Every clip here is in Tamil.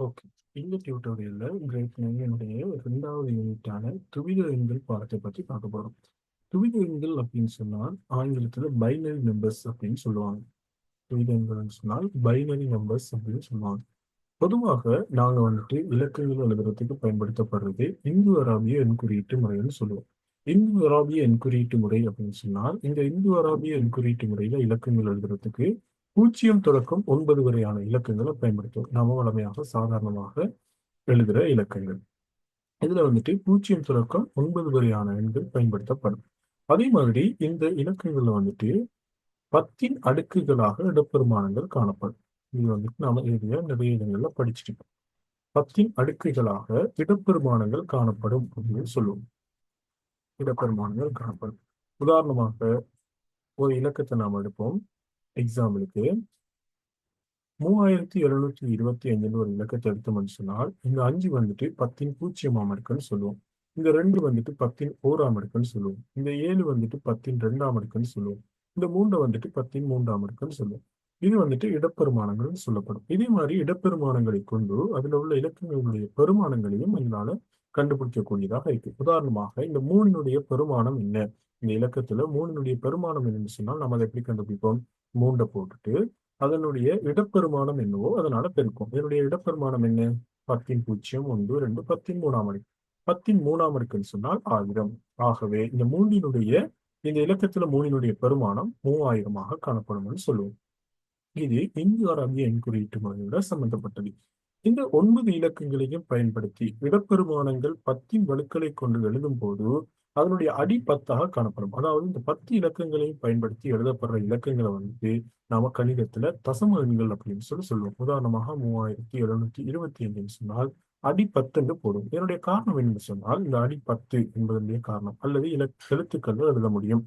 ஓகே. இந்த டியூட்டோரியல்ல ஏற்கனவே என்னுடைய 2வது யூனிட்டான துவித எண்கள் பாடத்தை பற்றி பார்க்க போகிறோம் துவித எண்கள் அப்படின்னு சொன்னால், ஆங்கிலத்தில் பைனரி நம்பர்ஸ் அப்படின்னு சொல்லுவாங்க. துவித எண்கள்னு சொன்னால் பைனரி நம்பர்ஸ் அப்படின்னு சொல்லுவாங்க. பொதுவாக நாங்கள் வந்துட்டு இலக்கங்கள் எழுதுறதுக்கு பயன்படுத்தப்படுறது இந்து அராபிய எண் குறியீட்டு முறைன்னு சொல்லுவோம். இந்து அராபிய எண் குறியீட்டு முறை அப்படின்னு சொன்னால், இந்த இந்து அராபிய எண் குறியீட்டு முறையில இலக்கங்கள் எழுதுறதுக்கு பூஜ்ஜியம் தொடக்கம் ஒன்பது வரையான இலக்கங்களை பயன்படுத்துவோம். நாம வழமையாக சாதாரணமாக எழுதுற இலக்கங்கள். இதுல வந்துட்டு பூஜ்ஜியம் தொடக்கம் ஒன்பது வரையான எண்கள் பயன்படுத்தப்படும். அதே மாதிரி இந்த இலக்கங்கள்ல வந்துட்டு 10ன் அடுக்குகளாக இடப்பெருமானங்கள் காணப்படும். இது வந்துட்டு நாம எழுதிய நிறைய இடங்கள்ல படிச்சிருக்கோம். 10ன் அடுக்குகளாக இடப்பெருமானங்கள் காணப்படும் அப்படின்னு சொல்லுவோம். இடப்பெருமானங்கள் காணப்படும். உதாரணமாக ஒரு இலக்கத்தை நாம் எடுப்போம். எக்ஸாம்பிளுக்கு 3725ன்னு ஒரு இலக்கத்தை எடுத்தோம்னு சொன்னால், இந்த அஞ்சு வந்துட்டு பத்தின் பூஜ்ஜியமாம் இருக்குன்னு சொல்லுவோம். இந்த ரெண்டு வந்துட்டு பத்தின் ஓராம் இருக்குன்னு சொல்லுவோம். இந்த ஏழு வந்துட்டு பத்தின் ரெண்டாம் இருக்குன்னு சொல்லுவோம். இந்த மூன்று வந்துட்டு பத்தின் மூன்றாம் இருக்குன்னு சொல்லுவோம். இது வந்துட்டு இடப்பெருமானங்கள்னு சொல்லப்படும். இதே மாதிரி இடப்பெருமானங்களை கொண்டு அதுல உள்ள இலக்கங்களுடைய பெருமானங்களையும் எங்களால கண்டுபிடிக்கக்கூடியதாக இருக்கு. உதாரணமாக இந்த மூணினுடைய பெருமானம் என்ன? இந்த இலக்கத்துல மூணினுடைய பெருமானம் என்னன்னு சொன்னால், நம்ம அதை எப்படி கண்டுபிடிப்போம்? 3 போட்டுட்டு அதனுடைய இடப்பெருமானம் என்னவோ அதனால பெருக்கும் இதனுடைய இடப்பெருமானம் என்ன? 10ன் 0, 1, 2, 10ன் 3ஆம் அடுக்கு. 10ன் 3ஆம் அடுக்குன்னு சொன்னால் ஆயிரம் ஆகவே இந்த 3னுடைய இந்த இலக்கத்துல மூணினுடைய பெருமானம் 3000மாக காணப்படும்னு சொல்லுவோம். இது இந்து அரபிய எண் குறியீட்டு முறையோட சம்பந்தப்பட்டது. இந்த ஒன்பது இலக்கங்களையும் பயன்படுத்தி இடப்பெருமானங்கள் பத்தின் வலுக்களை கொண்டு எழுதும்போது, அதனுடைய அடி 10ஆக காணப்படும். அதாவது இந்த 10 இலக்கங்களையும் பயன்படுத்தி எழுதப்படுற இலக்கங்களை வந்து நாம கணிதத்துல தசம எண்கள் அப்படின்னு சொல்லி சொல்லுவோம். உதாரணமாக 3725ன்னு சொன்னால் அடி பத்துன்னு போடும் இதனுடைய காரணம் என்னன்னு சொன்னால், இந்த அடி 10 என்பதனுடைய காரணம் அல்லது இலக் எழுத்துக்கள் எழுத முடியும்.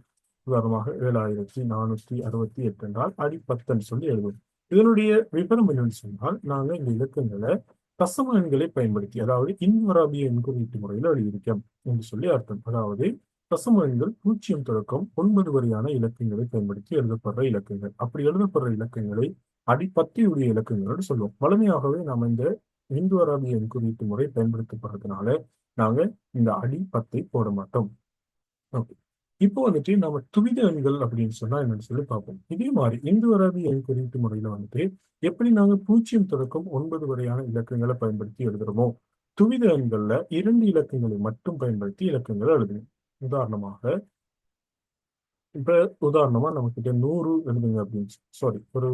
உதாரணமாக 7468 என்றால் அடி 10ன்னு சொல்லி எழுதுவோம். இதனுடைய விபரம் என்னன்னு சொன்னால், நாங்க இந்த இலக்கங்களை தசம எண்களை பயன்படுத்தி அதாவது இந்து அராபிய எண் குறியீட்டு முறையில என்று சொல்லி அர்த்தம். அதாவது தசம எண்கள் 0 தொடக்கம் ஒன்பது வரையான இலக்கங்களை பயன்படுத்தி எழுதப்படுற இலக்கங்கள். அப்படி எழுதப்படுற இலக்கங்களை அடி 10 உடைய இலக்கங்கள்னு சொல்லுவோம். வழமையாகவே நாம் இந்த இந்து அராபிய எண் குறியீட்டு முறை பயன்படுத்தப்படுறதுனால, நாங்க இந்த அடி 10ஐ போட மாட்டோம். ஓகே. இப்போ வந்துட்டு நம்ம துவித எண்கள் அப்படின்னு சொன்னா என்னன்னு சொல்லி பார்ப்போம். இதே மாதிரி இந்து அராபிய எண் குறியீட்டு முறையில வந்துட்டு எப்படி நாங்க பூஜ்ஜியம் தொடக்கம் ஒன்பது வரையான இலக்கங்களை பயன்படுத்தி எழுதுறோமோ, துவித எண்கள்ல இரண்டு இலக்கங்களை மட்டும் பயன்படுத்தி இலக்கங்களை எழுதுவோம். உதாரணமாக இப்ப உதாரணமா நம்ம கிட்ட நூறு எழுதுங்க அப்படின்னு சாரி ஒரு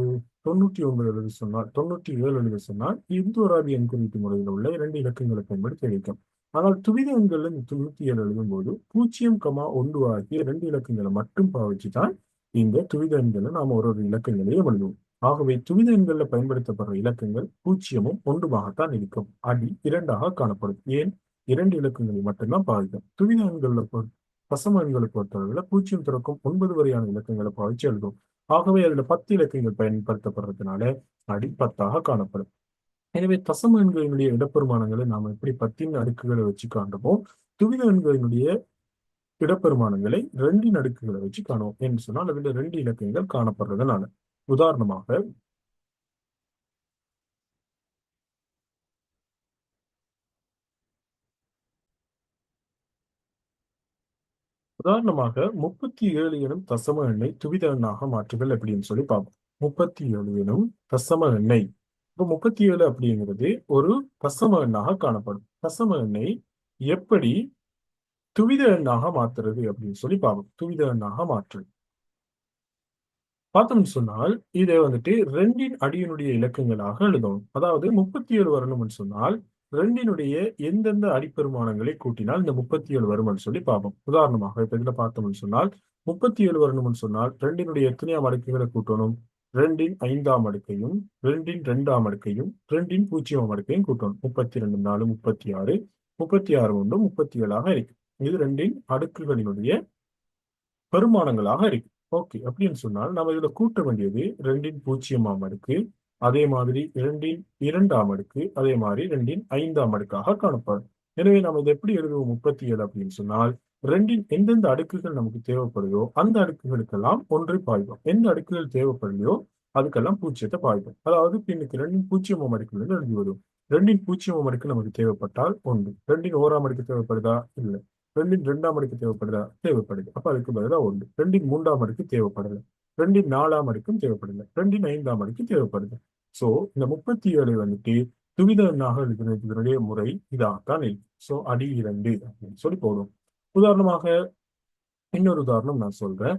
99 எழுத சொன்னால் 97 எழுத சொன்னால் இந்து அராபிய எண் குறியீட்டு முறையில் உள்ள இரண்டு இலக்கங்களை பயன்படுத்தி எழுதிக்கலாம். ஆனால் துவித எண்கள்ல இந்த 97 எழுதும்போது 0, 1 ஆகிய இரண்டு இலக்கங்களை மட்டும் பாவிச்சு தான் இந்த துவித எண்களை நாம் ஒரு ஒரு இலக்கங்களையும் எழுதுவோம். ஆகவே துவித எண்கள்ல பயன்படுத்தப்படுற இலக்கங்கள் 0ம் 1மாகத்தான் இருக்கும். அடி இரண்டாக காணப்படும். ஏன்? இரண்டு இலக்கங்களை மட்டும்தான் பாவிக்கும். துவித எண்கள்ல பசம எண்களை பொறுத்தளவில் பூஜ்ஜியம் திறக்கும் ஒன்பது வரையான இலக்கங்களை பாவிச்சு எழுதும் ஆகவே அதுல 10 இலக்கங்கள் பயன்படுத்தப்படுறதுனால அடி 10ஆக காணப்படும். எனவே தசம எண்களினுடைய இடப்பெருமானங்களை நாம எப்படி 10ன் அடுக்குகளை வச்சு காண்போம் துவித எண்களினுடைய இடப்பெருமானங்களை ரெண்டின் அடுக்குகளை வச்சு காணும் என்று சொன்னால் அதில் ரெண்டு இலக்கங்கள் காணப்படுறதுனால. உதாரணமாக உதாரணமாக 37 எனும் தசம எண்ணை துவித எண்ணாக மாற்றுதல் எப்படின்னு சொல்லி பார்ப்போம். 37 எனும் தசம எண்ணை இப்போ 37 அப்படிங்கிறது ஒரு பசம எண்ணாக காணப்படும். பசம எண்ணை எப்படி துவித எண்ணாக மாத்துறது அப்படின்னு சொல்லி பார்ப்போம். துவித எண்ணாக மாற்று. பார்த்தோம்னு சொன்னால், இதை வந்துட்டு ரெண்டின் அடியினுடைய இலக்கங்களாக எழுதணும். அதாவது 37 வரணும்னு சொன்னால் ரெண்டினுடைய எந்தெந்த அடிப்பெருமானங்களை கூட்டினால் இந்த 37 வரும்னு சொல்லி பார்ப்போம். உதாரணமாக இப்ப இதுல பார்த்தோம்னு சொன்னால் 37 வரணும்னு சொன்னால் ரெண்டினுடைய எத்தனையா மடக்குகளை கூட்டணும்? ரெண்டின் ஐந்தாம் அடுக்கையும் ரெண்டின் ரெண்டாம் அடுக்கையும் ரெண்டின் பூஜ்ஜியம் அடுக்கையும் கூட்டணும். முப்பத்தி ரெண்டு நாலு முப்பத்தி ஆறு முப்பத்தி ஆறு ஒன்று முப்பத்தி ஏழாக இருக்கு. இது ரெண்டின் அடுக்குகளினுடைய பெருமானங்களாக இருக்கு. ஓகே அப்படின்னு சொன்னால் நம்ம இதுல கூட்ட வேண்டியது ரெண்டின் பூஜ்ஜியமாம் அடுக்கு அதே மாதிரி இரண்டின் இரண்டாம் அடுக்கு அதே மாதிரி ரெண்டின் ஐந்தாம் அடுக்காக காணப்படும். எனவே நம்ம இதை எப்படி எழுதுவோம்? முப்பத்தி ஏழு அப்படின்னு சொன்னால் ரெண்டின் எந்தெந்த அடுக்குகள் நமக்கு தேவைப்படுதோ அந்த அடுக்குகளுக்கெல்லாம் ஒன்றை பாய்வோம். எந்த அடுக்குகள் தேவைப்படலையோ அதுக்கெல்லாம் பூச்சியத்தை பாய்வோம். அதாவது பின்னுக்கு 2ன் 0ஆம் அடுக்குகள் எழுதி வரும். ரெண்டின் பூஜ்ஜியம் அடுக்கு நமக்கு தேவைப்பட்டால் ஒன்று. ரெண்டின் ஓராம் அடுக்கு தேவைப்படுதா? இல்லை. ரெண்டின் ரெண்டாம் அடுக்கு தேவைப்படுதா? தேவைப்படுது. அப்ப அதுக்கு பதிலாக ஒன்று. ரெண்டின் மூன்றாம் அடுக்கு தேவைப்படலை. ரெண்டின் நாலாம் அடுக்கும் தேவைப்படுது ரெண்டின் ஐந்தாம் அடுக்கு தேவைப்படுது. சோ இந்த முப்பத்தி ஏழு வந்துட்டு துவிதனாக எண்ணாக எழுதுறதுடைய முறை இதாகத்தான் இருக்கு சோ அடி இரண்டு அப்படின்னு சொல்லி போடும் உதாரணமாக இன்னொரு உதாரணம் நான் சொல்றேன்.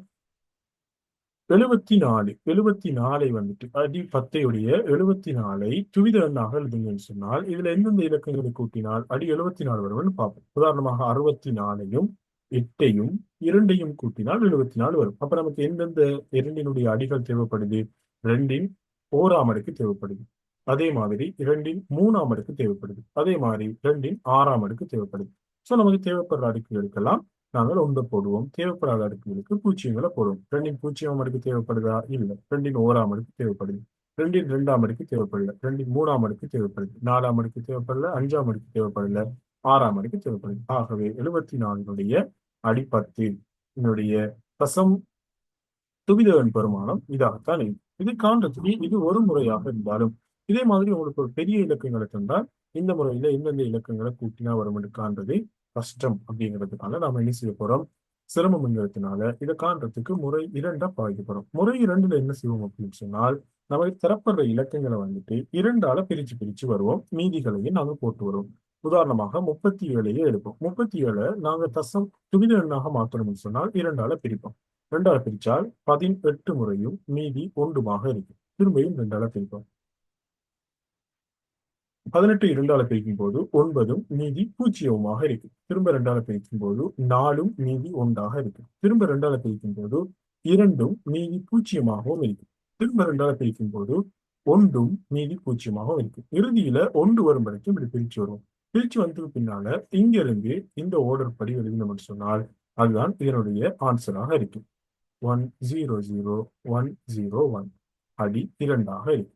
எழுபத்தி நாலு எழுபத்தி நாலை வந்துட்டு அடி பத்தையுடைய எழுபத்தி நாலை துவித எண்ணாக எழுதுங்கன்னு சொன்னால் இதுல எந்தெந்த இலக்கங்களை கூட்டினால் அடி எழுபத்தி நாலு வரும்னு பார்ப்போம். உதாரணமாக அறுபத்தி நாலையும் எட்டையும் இரண்டையும் கூட்டினால் எழுபத்தி நாலு வரும். அப்ப நமக்கு எந்தெந்த இரண்டினுடைய அடிகள் தேவைப்படுது? ரெண்டின் ஓராம் அடுக்கு தேவைப்படுது. அதே மாதிரி இரண்டின் மூணாம் அடுக்கு தேவைப்படுது. அதே மாதிரி இரண்டின் ஆறாம் அடுக்கு தேவைப்படுது. சோ நமக்கு தேவைப்படுற அடுக்குகளுக்கெல்லாம் நாங்கள் ஒன்றை போடுவோம். தேவைப்படாத அடுக்குகளுக்கு பூச்சியங்களை போடுவோம். ரெண்டின் பூச்சியம் அடுக்கு தேவைப்படுதா? இல்லை. ரெண்டின் ஓராம் அடுக்கு தேவைப்படுது. ரெண்டின் ரெண்டாம் அடுக்கு தேவைப்படல. ரெண்டின் மூணாம் அடுக்கு தேவைப்படுது. நாலாம் அடுக்கு தேவைப்படல. அஞ்சாம் அடுக்கு தேவைப்படல. ஆறாம் அடுக்கு தேவைப்படுது. ஆகவே எழுபத்தி நாலினுடைய அடிப்பத்து என்னுடைய தசம் துவிதவன் பெருமானம் இதாகத்தான் இருக்கு. இது காண்றதுக்கு இது ஒரு முறையாக இருந்தாலும் இதே மாதிரி உங்களுக்கு ஒரு பெரிய இலக்கங்களை தந்தால் இந்த முறையில எந்தெந்த இலக்கங்களை கூட்டினா வரும் என்று காண்றது கஷ்டம் அப்படிங்கிறதுனால நாம என்ன செய்ய போறோம்? சிரமம்ங்கிறதுனால இதை காண்றதுக்கு முறை இரண்டா பாதிக்கப்படும் போறோம். முறை இரண்டுல என்ன செய்வோம் அப்படின்னு சொன்னால் நமக்கு தரப்படுற இலக்கங்களை வந்துட்டு இரண்டால பிரிச்சு பிரிச்சு வருவோம். மீதிகளையும் நாங்க போட்டு வருவோம். உதாரணமாக முப்பத்தி ஏழையே எடுப்போம். முப்பத்தி ஏழை நாங்க தசம் துவித எண்ணாக மாற்றணும்னு சொன்னால் இரண்டால பிரிப்போம். ரெண்டால பிரிச்சால் பதினெட்டு முறையும் மீதி ஒன்றுமாக இருக்கும். திரும்பியும் ரெண்டால பிரிப்போம். பதினெட்டு இரண்டால பிரிக்கும் போது ஒன்பதும் மீதி பூஜ்ஜியமாக இருக்கு. திரும்ப ரெண்டால பிரிக்கும் போது நாலும் மீதி ஒன்றாக இருக்கு. திரும்ப ரெண்டால பிரிக்கும் போது இரண்டும் மீதி பூஜ்ஜியமாகவும் இருக்கு. திரும்ப ரெண்டால பிரிக்கும் போது ஒன்றும் மீதி பூஜ்ஜியமாகவும் இருக்கு. இறுதியில ஒன்று வரும் வரைக்கும் இப்படி பிரிச்சு வரும் பிரிச்சு வந்ததுக்கு பின்னால இங்க இருந்து இந்த ஓர்டர் படி எழுதினோம்னு சொன்னால் அதுதான் இதனுடைய ஆன்சராக இருக்கு. One zero zero one zero one அடி இரண்டாக இருக்கு.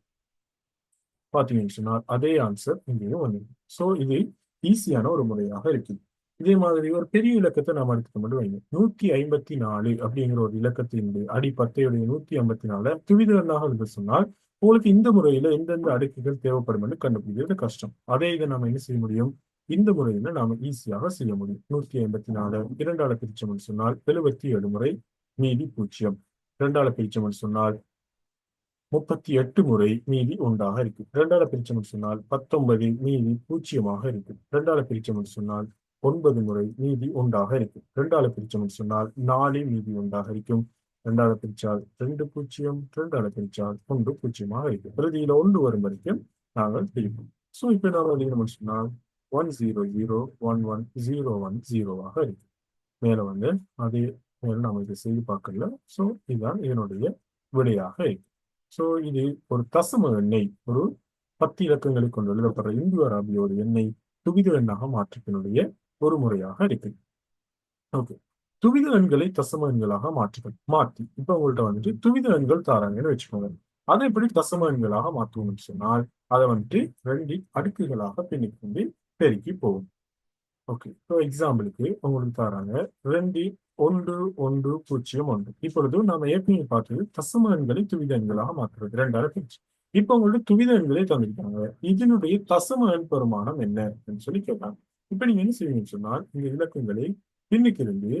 பார்த்தீங்கன்னு சொன்னால் அதே ஆன்சர் இங்கேயும் வந்துடும் ஸோ இது ஈஸியான ஒரு முறையாக இருக்குது. இதே மாதிரி ஒரு பெரிய இலக்கத்தை நாம் எடுத்துக்க மட்டும் வைங்க நூத்தி ஐம்பத்தி நாலு அப்படிங்கிற ஒரு இலக்கத்தினுடைய அடி பத்தையுடைய நூத்தி ஐம்பத்தி நாலு துவிதனாக எண்ணாக சொன்னால் உங்களுக்கு இந்த முறையில எந்தெந்த அடுக்குகள் தேவைப்படும் என்று கண்டுபிடிக்கிறது கஷ்டம். அதே இதை நாம என்ன செய்ய முடியும்? இந்த முறையில நாம ஈஸியாக செய்ய முடியும். நூத்தி ஐம்பத்தி நாலு இரண்டால பிரிச்சோம்னு சொன்னால் எழுபத்தி ஏழு முறை மீதி பூஜ்ஜியம். இரண்டால பிரிச்சோம்னு சொன்னால் முப்பத்தி எட்டு முறை மீதி ஒன்றாக இருக்கு இரண்டால பிரிச்சோம்னு சொன்னால் பத்தொன்பது மீதி பூஜ்ஜியமாக இருக்கு இரண்டால பிரிச்சோம்னு சொன்னால் ஒன்பது முறை மீதி ஒன்றாக இருக்கு இரண்டால பிரிச்சோம்னு சொன்னால் நாலு மீதி ஒன்றாக இருக்கும். ரெண்டால பிரிச்சால் ரெண்டு பூஜ்ஜியம் ரெண்டால பிரிச்சால் ஒன்று பூஜ்ஜியமாக இருக்கு இறுதியில ஒன்று வரும் வரைக்கும் நாங்கள் பிரிப்போம். ஸோ இப்போ நாம எழுதணும்னு சொன்னால் one zero zero one one zero one ஜீரோவாக இருக்கு மேல வந்து அதே மேலும் நாம இதை செய்து பார்க்கல. ஸோ இதுதான் இதனுடைய விடையாக இருக்கு ஸோ இது ஒரு தசம எண்ணெய் ஒரு பத்து இலக்கங்களை கொண்டு எழுதப்படுற இந்து அராபிய ஒரு எண்ணெய் துவித எண்ணாக மாற்றத்தினுடைய ஒரு முறையாக இருக்கு. ஓகே துவித எண்களை தசம எண்களாக மாற்றுகள் மாற்றி. இப்ப உங்கள்ட்ட வந்துட்டு துவித எண்கள் தாராங்கன்னு வச்சுக்கோங்க. அதை எப்படி தசம எண்களாக மாற்றுவோம்னு சொன்னால் அதை வந்துட்டு ரெண்டு அடுக்குகளாக பின்னிக் கொண்டு பெருக்கி போகும். ஓகே இப்போ எக்ஸாம்பிளுக்கு உங்களுக்கு தராங்க. ரெண்டு ஒன்று ஒன்று பூஜ்ஜியம் ஒன்று. இப்பொழுது நாம ஏற்கனவே பார்த்தது தசம எண்களை துவித எண்களாக மாற்றுறது ரெண்டாயிரம் பிரிச்சு இப்போ உங்களுக்கு துவித எண்களை தந்திருக்காங்க. இதனுடைய தசம எண் பெருமானம் என்ன? அப்படின்னு சொல்லி கேட்டாங்க இப்ப நீங்க என்ன செய்வீங்கன்னு சொன்னால் இந்த இலக்கங்களை பின்னுக்கிருந்து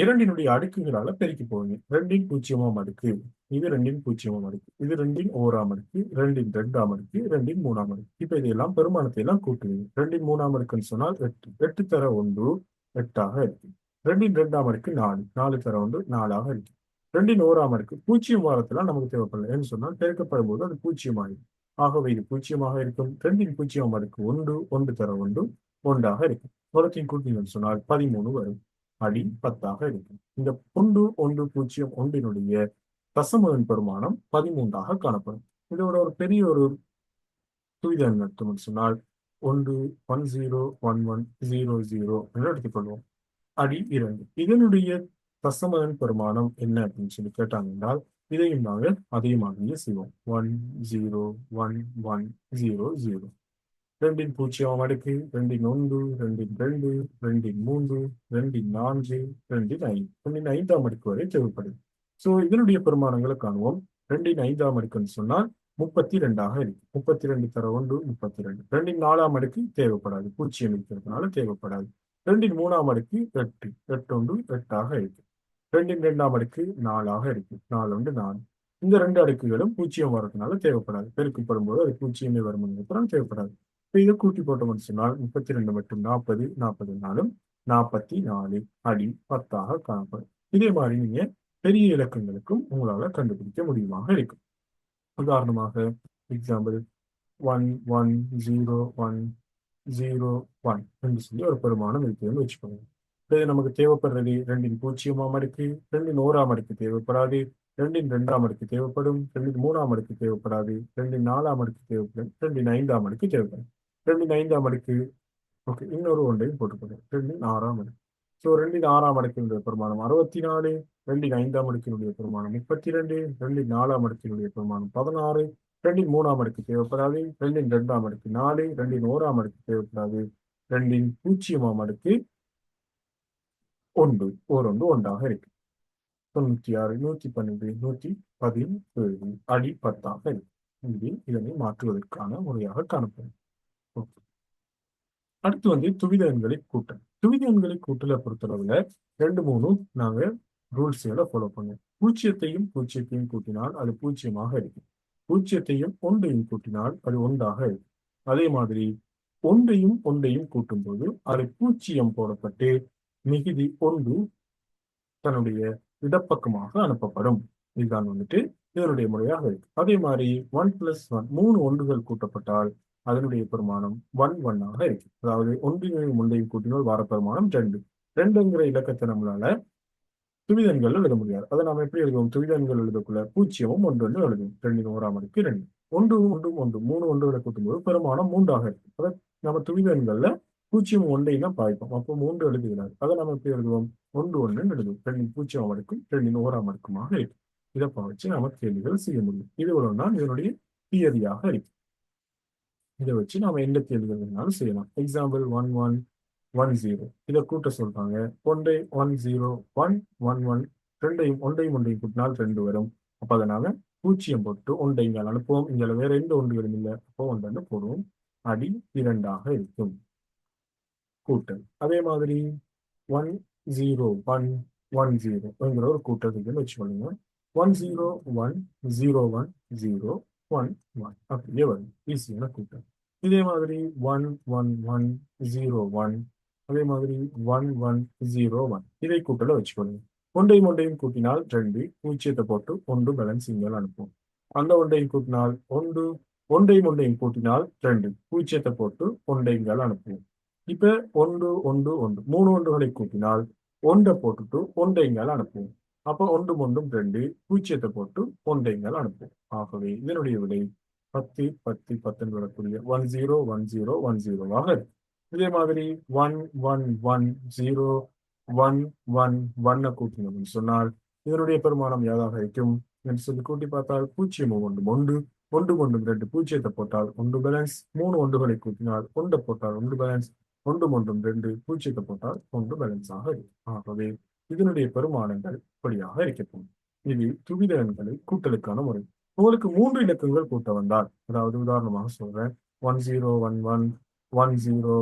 இரண்டினுடைய அடுக்குகளால பெருக்கி போவீங்க ரெண்டின் பூஜ்ஜியமாம் அடுக்கு இது ரெண்டின் பூஜ்ஜியமாம் அடுக்கு இது ரெண்டின் ஓராம் அடுக்கு ரெண்டின் ரெண்டாம் அடுக்கு ரெண்டின் மூணாம் அடுக்கு. இப்ப இதெல்லாம் பெருமானத்தை எல்லாம் கூட்டுவீங்க. ரெண்டின் மூணாம் அடுக்குன்னு சொன்னால் எட்டு எட்டு தர ஒன்று எட்டாக இருக்கு. ரெண்டின் ரெண்டாம் அடுக்கு நாலு நாலு தர ஒன்று நாலாக இருக்கு. ரெண்டின் ஓராம் அடுக்கு பூஜ்ஜியம் வாரத்துல நமக்கு தேவைப்படல. என்று சொன்னால் பெருக்கப்படும் போது அது பூஜ்ஜியம் ஆகும் ஆகவே இது பூஜ்ஜியமாக இருக்கும். ரெண்டின் பூஜ்ஜியம் அடுக்கு ஒன்று ஒன்று தர ஒன்று ஒன்றாக இருக்கும் புறத்தின் கூட்டினு சொன்னால் பதிமூணு வரும். அடி பத்தாக இருக்கும். இந்த ஒன்று ஒன்று பூஜ்ஜியம் ஒன்றினுடைய தசமகன் பெருமானம் பதிமூன்றாக காணப்படும். இதோட ஒரு பெரிய ஒரு துவித நடத்தும் சொன்னால் ஒன்று one zero one one zero zero என்று எடுத்துக்கொள்வோம். அடி இரண்டு. இதனுடைய தசமகன் பெருமானம் என்ன அப்படின்னு சொல்லி கேட்டாங்க என்றால் இதையும் நாங்கள் அதே மாதிரியே செய்வோம். One zero one one zero zero. ரெண்டின் பூஜ்ஜியம் அடுக்கு ரெண்டின் ஒன்று ரெண்டின் ரெண்டு ரெண்டின் மூன்று ரெண்டின் நான்கு ரெண்டின் ஐந்து. ரெண்டின் ஐந்தாம் அடுக்கு வரை தேவைப்படுது ஸோ இதனுடைய பெருமானங்களை காணுவோம். ரெண்டின் ஐந்தாம் அடுக்குன்னு சொன்னால் முப்பத்தி ரெண்டாக இருக்கு முப்பத்தி ரெண்டு தர ஒன்று முப்பத்தி ரெண்டு ரெண்டின் நாலாம் அடுக்கு தேவைப்படாது. பூஜ்ஜியம் இருக்கிறதுனால தேவைப்படாது. ரெண்டின் மூணாம் அடுக்கு எட்டு. எட்டு ஒன்று எட்டாக இருக்கு ரெண்டின் ரெண்டாம் அடுக்கு நாலாக இருக்கு நாலு ஒன்று நாலு. இந்த ரெண்டு அடுக்குகளும் பூஜ்ஜியம் வர்றதுனால தேவைப்படாது. பெருக்கப்படும் போது அது பூஜ்ஜியமே வரும் தேவைப்படாது. இப்போ இதை கூட்டி போட்டோம்னு சொன்னால் முப்பத்தி ரெண்டு மற்றும் நாற்பது நாற்பது நாளும் நாற்பத்தி நாலு அடி பத்தாக காணப்படும். இதே மாதிரி நீங்க பெரிய இலக்கங்களுக்கும் உங்களால கண்டுபிடிக்க முடியுமாக இருக்கும். உதாரணமாக example one one zero one zero one என்று சொல்லி ஒரு பெருமானம் இருக்குதுன்னு வச்சுக்கோங்க. இது நமக்கு தேவைப்படுறது ரெண்டின் பூஜ்ஜியமாம் அடுக்கு ரெண்டின் ஓராம் அடுக்கு தேவைப்படாது ரெண்டின் ரெண்டாம் அடுக்கு தேவைப்படும் ரெண்டின் மூணாம் அடுக்கு தேவைப்படாது ரெண்டின் நாலாம் அடுக்கு தேவைப்படும் ரெண்டின் ஐந்தாம் அடுக்கு தேவைப்படும். ரெண்டின் ஐந்தாம் அடுக்கு. ஓகே இன்னொரு ஒன்றையும் போட்டுக்கணும் ரெண்டின் ஆறாம் அடுக்கு. ஸோ ரெண்டின் ஆறாம் அடுக்கினுடைய பெருமானம் அறுபத்தி நாலு ரெண்டின் ஐந்தாம் அடுக்கினுடைய பெருமானம் முப்பத்தி ரெண்டு ரெண்டின் நாலாம் அடுக்கினுடைய பெருமானம் பதினாறு ரெண்டின் மூணாம் அடுக்கு தேவைப்படாது ரெண்டின் ரெண்டாம் அடுக்கு நாலு ரெண்டின் ஓராம் அடுக்கு தேவைப்படாது ரெண்டின் பூஜ்ஜியமாம் அடுக்கு ஒன்று ஓரொன்று ஒன்றாக இருக்கு தொண்ணூற்றி ஆறு நூற்றி பன்னெண்டு நூற்றி பதினேழு அடி பத்தாக இருக்கு இங்கே இதனை மாற்றுவதற்கான முறையாக காணப்படும். அடுத்து வந்து துவித எண்களை கூட்டல். துவித எண்களை கூட்டலை பொறுத்தளவுல ரெண்டு மூணும் நாங்க ரூல்ஸ்களை ஃபாலோ பண்ணுவோம். பூஜ்ஜியத்தையும் பூஜ்ஜியத்தையும் கூட்டினால் அது பூஜ்ஜியமாக இருக்கும். பூஜ்ஜியத்தையும் ஒன்றையும் கூட்டினால் அது ஒன்றாக இருக்கும். அதே மாதிரி ஒன்றையும் ஒன்றையும் கூட்டும்போது அது பூஜ்ஜியம் போடப்பட்டு மிகுதி ஒன்று தன்னுடைய இடப்பக்கமாக அனுப்பப்படும். இதுதான் வந்துட்டு இதனுடைய முறையாக இருக்கு. அதே மாதிரி ஒன் பிளஸ் ஒன் மூணு ஒன்றுகள் கூட்டப்பட்டால் அதனுடைய பெருமானம் ஒன் ஒன்னாக இருக்கு அதாவது ஒன்றினையும் முந்தையும் கூட்டினால் வார பெருமானம் ரெண்டு. ரெண்டுங்கிற இலக்கத்தை நம்மளால துவிதன்கள் எழுத முடியாது. அதை நம்ம எப்படி எழுதுவோம்? துவிதன்கள் எழுதக்குள்ள பூஜ்ஜியமும் ஒன்று ஒன்று எழுதுவோம். ரெண்டு ஓராம் அடுக்கு ரெண்டு. ஒன்று ஒன்றும் ஒன்று மூணு ஒன்றுகளை கூட்டும்போது பெருமானம் மூன்றாக இருக்கு அதை நம்ம துவிதன்கள்ல பூஜ்ஜியம் ஒன்றையும் தான் பாய்ப்போம். அப்போ மூன்று எழுதுகிறார். அதை நம்ம எப்படி எழுதுவோம்? ஒன்று ஒன்றுன்னு எழுதுவோம். ரெண்டின் பூஜ்ஜியம் அடுக்கும் ரெண்டின் ஓராம் அடுக்குமாக இருக்கு இதை பாவச்சு நாம கேள்விகள் செய்ய முடியும். இது தான் இதனுடைய தியரியாக இருக்கு இதை வச்சு நாம் எந்த கேள்விகள் வேணாலும் செய்யலாம். Example one one one zero இதை கூட்ட சொல்றாங்க. ஒன்றை one zero one one one ரெண்டையும் ஒன்றையும் ஒன்றையும் கூட்டினால் ரெண்டு வரும். அப்போ அதனால பூஜ்ஜியம் போட்டு ஒன்றை இங்கே அனுப்புவோம். இதில் வேற எந்த ஒன்றுகளும் இல்லை. அப்போ ஒன்று போடுவோம் அடி இரண்டாக இருக்கும். கூட்டல். அதே மாதிரி ஒன் ஜீரோ ஒன் ஒன் ஜீரோங்கிற ஒரு கூட்டல் இருக்குன்னு வச்சுக்கோங்க. One zero one zero one zero one one அப்படியே எவ்வளவு ஈஸியான கூட்டம் இதே மாதிரி one one one zero one அதே மாதிரி ஒன் ஒன் ஜீரோ ஒன் இதை கூட்டல வச்சுக்கோங்க. ஒன்றையும் ஒன்றையும் கூட்டினால் ரெண்டு பூஜ்ஜியத்தை போட்டு ஒன்று பேலன்ஸ் இங்கே அனுப்புவோம். அந்த ஒன்றையும் கூட்டினால் ஒன்று ஒன்றையும் ஒன்றையும் கூட்டினால் ரெண்டு பூஜ்ஜியத்தை போட்டு ஒன்றைங்கள் அனுப்புவோம். இப்ப ஒன்று ஒன்று ஒன்று மூணு ஒன்றுகளை கூட்டினால் ஒன்றை போட்டுட்டு ஒன்றைங்கள் அனுப்புவோம். அப்ப ஒன்றும் ஒன்றும் ரெண்டு பூஜ்ஜியத்தை போட்டு ஒன்றைங்கள் அனுப்புவோம். ஆகவே இதனுடைய விடை பத்து பத்து பத்துன்னு வரக்கூடிய one zero one zero one ஜீரோவாக இருக்கு இதே மாதிரி one one one zero one one ஒன்னை கூட்டினோம்னு சொன்னால் இதனுடைய பெருமானம் யாதாக இருக்கும் என்று சொல்லி கூட்டி பார்த்தால் பூஜ்ஜியம் ஒன்று ஒன்று ஒன்று ஒன்று ரெண்டு பூஜ்ஜியத்தை போட்டால் ஒன்று பேலன்ஸ் மூணு ஒன்றுகளை கூட்டினால் ஒன்றை போட்டால் ஒன்று பேலன்ஸ் ஒன்று ஒன்றும் ரெண்டு பூஜ்ஜியத்தை போட்டால் ஒன்று பேலன்ஸாக இருக்கும். ஆகவே இதனுடைய பெருமானங்கள் வழியாக இருக்கட்டும் இது துவித எண்களை கூட்டலுக்கான முறை. உங்களுக்கு மூன்று இலக்கங்கள் கூட்ட வந்தால் அதாவது உதாரணமாக சொல்றேன். One zero one one one zero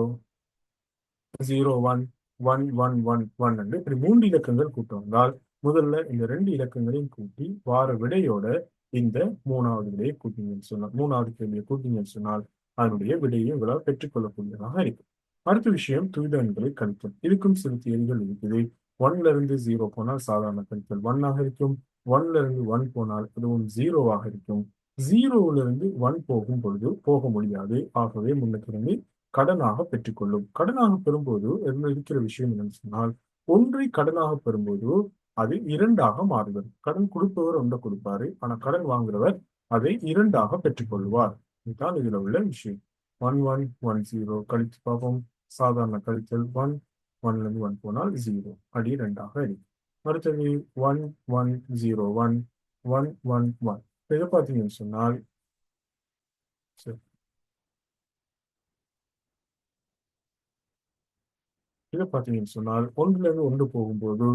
zero one one one one one என்று இப்படி மூன்று இலக்கங்கள் கூட்ட வந்தால் முதல்ல இந்த ரெண்டு இலக்கங்களையும் கூட்டி வார விடையோட இந்த மூணாவது விடையை கூட்டிங்கன்னு சொன்னால் மூணாவது கேள்வியை கூட்டிங்கன்னு சொன்னால் அதனுடைய விடையை உங்களால் பெற்றுக்கொள்ளக்கூடியதாக இருக்கும். அடுத்த விஷயம் துவித எண்களை கழித்தல். இதுக்கும் சில தேதிகள் இருக்குது. ஒன்ல இருந்து ஜீரோ போனால் சாதாரண கழித்தல் ஒன்னாக இருக்கும். ஒன்ல இருந்து ஒன் போனால் அதுவும் ஜீரோவாக இருக்கும். ஜீரோல இருந்து ஒன் போகும் பொழுது போக முடியாது. ஆகவே முன்னக்கிழமை கடனாக பெற்றுக்கொள்ளும். கடனாக பெறும்போது இருக்கிற விஷயம் என்னன்னு சொன்னால் ஒன்றை கடனாக பெறும்போது அது இரண்டாக மாறுகிறது கடன் கொடுப்பவர் ஒன்றை கொடுப்பாரு ஆனா கடன் வாங்குறவர் அதை இரண்டாக பெற்றுக்கொள்வார். இதுதான் இதுல உள்ள விஷயம். ஒன் ஒன் ஒன் ஜீரோ கழித்து பார்ப்போம். சாதாரண கழித்தல் ஒன் ஒன்ல இருந்து ஒன் போனால் ஜீரோ அடி ரெண்டாக இருக்கு அடுத்தது one one zero one one one one இதை பார்த்தீங்கன்னு சொன்னால் சரி. இதை பார்த்தீங்கன்னு சொன்னால் ஒன்றுல இருந்து ஒன்று போகும்போது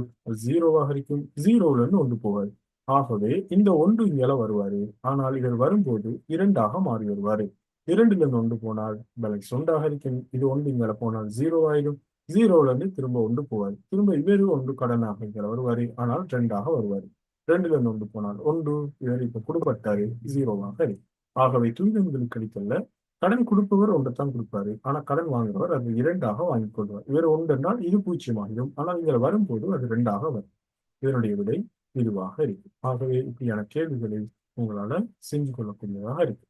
ஜீரோவாக இருக்கும் ஜீரோல இருந்து ஒன்று போவார் ஆகவே இந்த ஒன்று இங்கெல்லாம் வருவாரு. ஆனால் இவர் வரும்போது இரண்டாக மாறி வருவாரு. இரண்டுல இருந்து ஒன்று போனால் பேலன்ஸ் ஒன்றாக இருக்கும் இது ஒன்று இங்கே போனால் ஜீரோ ஆயிடும். ஜீரோலேருந்து திரும்ப ஒன்று போவார். திரும்ப இவரு ஒன்று கடனாக இங்கே வருவார் ஆனால் ரெண்டாக வருவார். ரெண்டுல இருந்து ஒன்று போனால் ஒன்று இவர் இப்ப கொடுப்பட்டாரு ஜீரோவாக ஆகவே துரிதங்கள் அடிக்கல்ல கடன் கொடுப்பவர் ஒன்று தான் கொடுப்பாரு. ஆனா கடன் வாங்குறவர் அது இரண்டாக வாங்கிக் கொள்வார். இவர் ஒன்றுனால் இது பூஜ்ஜியமாகிடும் ஆனால் இதில் வரும்போது அது ரெண்டாக வரும். இதனுடைய விடை இதுவாக இருக்கு. ஆகவே இப்படியான கேள்விகளை உங்களால செஞ்சு கொள்ளக்கூடியதாக இருக்கு.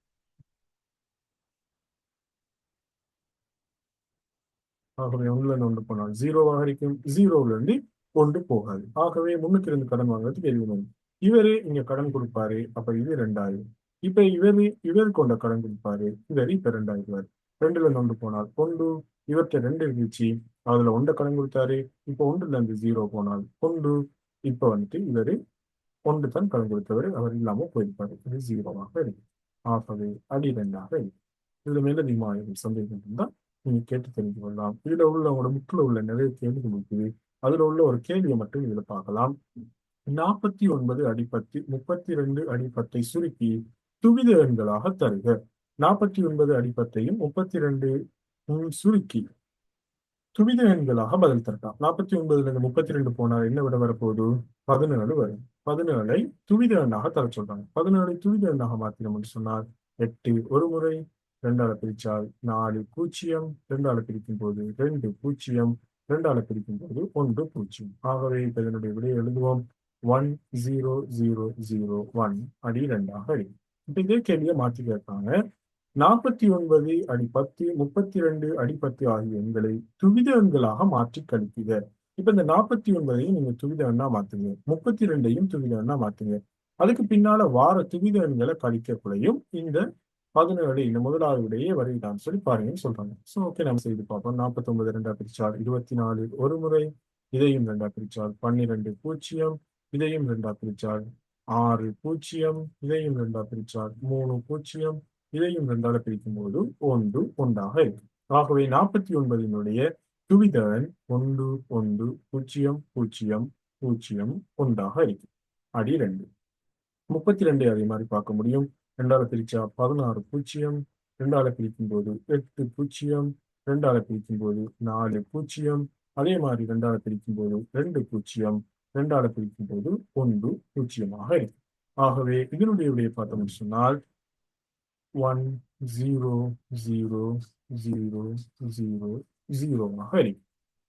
ஆகவே ஒன்றுல இருந்து ஒன்று போனால் ஜீரோவாக இருக்கும். ஜீரோல இருந்து ஒன்று போகாது. ஆகவே முன்னுக்கு இருந்து கடன் வாங்குறதுக்கு எழுதணும் இவரு இங்க கடன் கொடுப்பாரு. அப்ப இது ரெண்டாயிரம் இப்ப இவரு இவர் கொண்ட கடன் கொடுப்பாரு. இவர் இப்ப ரெண்டாயிரம் ரெண்டுல இருந்து ஒன்று போனால் ஒன்று இவர்கிட்ட ரெண்டு இருந்துச்சு அதுல ஒன்றை கடன் கொடுத்தாரு. இப்ப ஒன்றுல இருந்து ஜீரோ போனால் ஒன்று. இப்ப வந்துட்டு இவரு ஒன்று தான் கடன் கொடுத்தவர். அவர் இல்லாம போயிருப்பாரு. இது ஜீரோவாக இருக்கு ஆகவே அடி ரெண்டாக இருக்கு இதுல மேலதிகமாக சந்தேகம் இருந்தா நீங்க கேட்டு தெரிந்து கொள்ளலாம் இதுல உள்ள உங்களோட புக்கில் உள்ள நிறைய கேள்விகள் இருக்குது. அதுல உள்ள ஒரு கேள்வியை மட்டும் இதுல பார்க்கலாம். நாற்பத்தி ஒன்பது அடிப்பத்து முப்பத்தி ரெண்டு அடிப்பத்தை சுருக்கி துவித எண்களாக தருக. நாற்பத்தி ஒன்பது அடிப்பத்தையும் முப்பத்தி ரெண்டு சுருக்கி துவித எண்களாக பதில் தரலாம். நாற்பத்தி ஒன்பதுல இருந்து முப்பத்தி ரெண்டு போனால் என்ன விட வரப்போகுது? பதினேழு வரும். பதினேழை துவித எண்ணாக தர சொல்றாங்க. பதினேழை துவித எண்ணாக மாத்திரம் சொன்னால் எட்டு ஒரு முறை. ரெண்டால பிரிச்சால் நாலு பூஜ்ஜியம் ரெண்டால பிரிக்கும் போது ரெண்டு பூஜ்ஜியம் ரெண்டால பிரிக்கும் போது ஒன்று பூஜ்ஜியம். ஆகவே இப்ப இதனுடைய விடையை எழுதுவோம். One zero zero zero one அடி ரெண்டாக அடி. இப்ப இதே கேள்வியை மாற்றி கேட்பாங்க. நாற்பத்தி ஒன்பது அடி பத்து முப்பத்தி ரெண்டு அடி பத்து ஆகிய எண்களை துவித எண்களாக மாற்றி கழிக்குக இப்ப இந்த நாற்பத்தி ஒன்பதையும் நீங்க துவித எண்ணா மாத்துங்க. முப்பத்தி ரெண்டையும் துவித எண்ணா மாத்துங்க. அதுக்கு பின்னால வார துவித எண்களை கழிக்கக்குள்ளையும் இந்த பதினேழு இந்த முதலாவது வருகிறான்னு சொல்லி பாருங்கன்னு சொல்றாங்க. ஸோ ஓகே நம்ம செய்து பார்ப்போம். நாற்பத்தி ஒன்பது ரெண்டா பிரிச்சால் இருபத்தி நாலு ஒரு முறை இதையும் ரெண்டா பிரிச்சால் பன்னிரெண்டு பூஜ்ஜியம் இதையும் ரெண்டா பிரிச்சால் ஆறு பூஜ்ஜியம் இதையும் ரெண்டா பிரிச்சால் மூணு பூஜ்ஜியம் இதையும் ரெண்டால பிரிக்கும் போது ஒன்று ஒன்றாக இருக்கும். ஆகவே நாற்பத்தி ஒன்பதினுடைய துவிதன் ஒன்று ஒன்று பூஜ்ஜியம் பூஜ்ஜியம் பூஜ்ஜியம் ஒன்றாக இருக்கு அடி ரெண்டு. முப்பத்தி ரெண்டு அதே மாதிரி பார்க்க முடியும். ரெண்டால பிரிச்சா பதினாறு பூஜ்ஜியம். ரெண்டால பிரிக்கும் போது எட்டு பூஜ்ஜியம். ரெண்டால பிரிக்கும் போது நாலு பூஜ்ஜியம். அதே மாதிரி ரெண்டால பிரிக்கும் போது ரெண்டு பூஜ்ஜியம். ரெண்டால பிரிக்கும் போது ஒன்று பூஜ்ஜியமாக இருக்கு ஆகவே இதனுடைய விடைய பார்த்தோம்னு சொன்னால் one zero zero zero zero ஜீரோவாக இருக்கு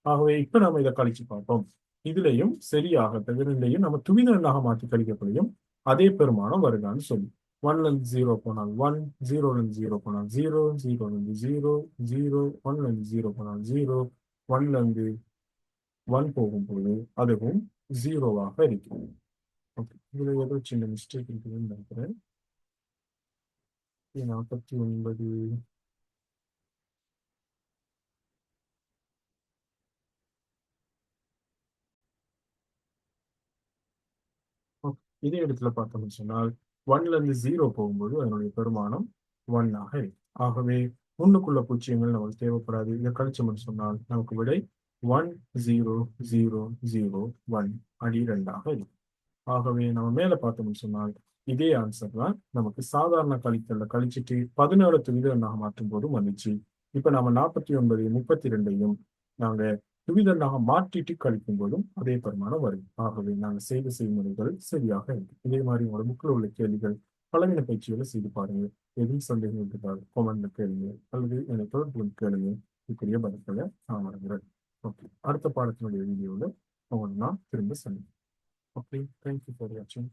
ஆகவே இப்ப நம்ம இதை கழிச்சு பார்ப்போம். இதுலயும் சரியாக இரண்டையும் நம்ம துவித எண்ணாக மாற்றி கழிக்கப்படியும் அதே பெருமானம் வருதான்னு சொல்லி. ஒன்ல இருந்து ஜீரோ போனால் ஒன் ஜீரோல இருந்து ஜீரோ போனால் ஜீரோ ஜீரோல இருந்து ஜீரோ ஜீரோ ஒன்ல இருந்து ஜீரோ போனால் ஜீரோ ஒன்ல இருந்து ஒன் போகும்போது அதுவும் ஜீரோவாக இருக்கும். ஓகே இதுல ஏதோ சின்ன மிஸ்டேக் இருக்குதுன்னு நினைக்கிறேன். நாற்பத்தி ஒன்பது. இதே இடத்துல பார்த்தோம்னு சொன்னால் ஒன்ல இருந்து ஜீரோ போகும்போது அதனுடைய பெருமானம் ஒன்னாக இருக்கும் ஆகவே ஒன்றுக்குள்ள பூச்சியங்கள் நமக்கு தேவைப்படாது. இதை கழிச்சோம்னு சொன்னால் நமக்கு விடை one zero zero zero one அடி ரெண்டாக இருக்கும் ஆகவே நம்ம மேல பார்த்தோம்னு சொன்னால் இதே ஆன்சர் தான் நமக்கு சாதாரண கழித்தல கழிச்சிட்டு பதினேழு துவிதனாக மாற்றும் போதும் வந்துச்சு. இப்ப நாம நாற்பத்தி ஒன்பது முப்பத்தி ரெண்டையும் நாங்க துவிதனாக மாற்றிட்டு கழிக்கும் போதும் அதே பரிமாணம் வரும். ஆகவே நாங்கள் செய்த செய்முறைகள் சரியாக இருக்கு. இதே மாதிரி உங்களோட புக்கில் உள்ள கேள்விகள் பலவின பயிற்சிகளை செய்து பாருங்க எதுவும் சந்தேகம் இருந்தால் கொமெண்ட்ல கேளுங்க அல்லது என்னை தொடர்பு கேளுங்க இப்படியே பதில்களை நான் வழங்குறேன் ஓகே அடுத்த பாடத்தினுடைய வீடியோவில் அவங்க நான் திரும்ப சந்திப்பேன் ஓகே தேங்க்யூ ஃபார் வாட்சிங்